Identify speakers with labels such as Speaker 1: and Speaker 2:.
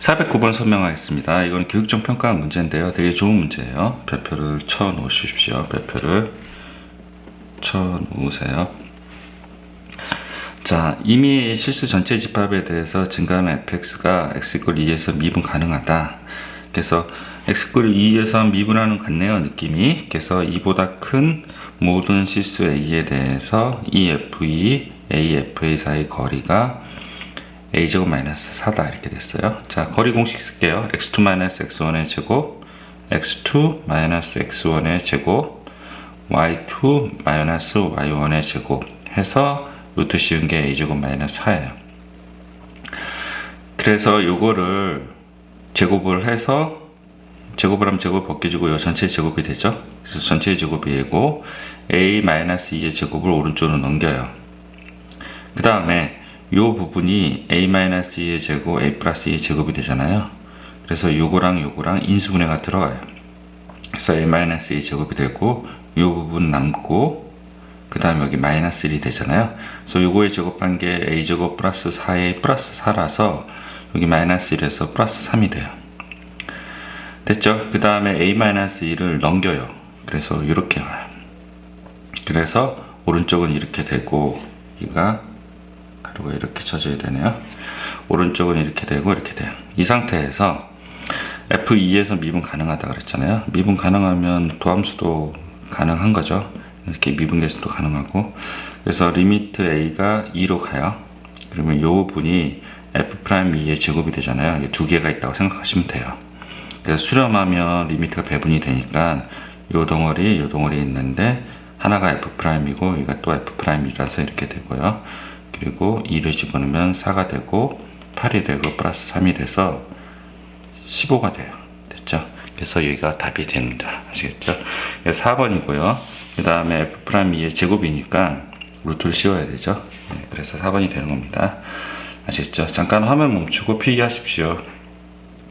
Speaker 1: 409번 설명하겠습니다. 이건 교육적 평가 문제인데요. 되게 좋은 문제예요. 별표를 쳐 놓으십시오. 별표를 쳐 놓으세요. 자, 이미 실수 전체 집합에 대해서 증가하는 fx가 x 2에서 미분 가능하다. 그래서 x 2에서 미분하는 것 같네요, 느낌이. 그래서 이보다 큰 모든 실수 a에 대해서 이 f2, a, fa 사이 거리가 a제곱 마이너스 4다 이렇게 됐어요. 자, 거리 공식 쓸게요. x2 마이너스 x1의 제곱, x2 마이너스 x1의 제곱, y2 마이너스 y1의 제곱 해서 루트 씌운 게 a제곱 마이너스 4예요. 그래서 요거를 제곱을 해서 제곱을 하면 제곱 벗겨지고 요 전체 제곱이 되죠. 그래서 전체 제곱이 얘고 a 마이너스 2의 제곱을 오른쪽으로 넘겨요. 그 다음에 요 부분이 a-2의 제곱, a 플러스 2의 제곱이 되잖아요. 그래서 요거랑 요거랑 인수분해가 들어가요. 그래서 a-2 제곱이 되고 요 부분 남고 그 다음에 여기 마이너스 1이 되잖아요. 그래서 요거에 제곱한 게 a 제곱 플러스 4a 플러스 4라서 여기 마이너스 1에서 플러스 3이 돼요. 됐죠? 그 다음에 a-1을 넘겨요. 그래서 이렇게 와요. 그래서 오른쪽은 이렇게 되고 여기가 가루가 이렇게 쳐져야 되네요. 오른쪽은 이렇게 되고 이렇게 돼요. 이 상태에서 F2에서 미분 가능하다 그랬잖아요. 미분 가능하면 도함수도 가능한 거죠. 이렇게 미분 계수도 가능하고 그래서 리미트 A가 2로 가요. 그러면 요 분이 F'2의 제곱이 되잖아요. 이게 두 개가 있다고 생각하시면 돼요. 그래서 수렴하면 리미트가 배분이 되니까 요 덩어리 요 덩어리 있는데 하나가 F'이고 이가 또 F'이라서 이렇게 되고요. 그리고 2를 집어넣으면 4가 되고 8이 되고 플러스 3이 돼서 15가 돼요. 됐죠? 그래서 여기가 답이 됩니다. 아시겠죠? 4번이고요. 그 다음에 F'2의 제곱이니까 루트를 씌워야 되죠? 네, 그래서 4번이 되는 겁니다. 아시겠죠? 잠깐 화면 멈추고 필기하십시오.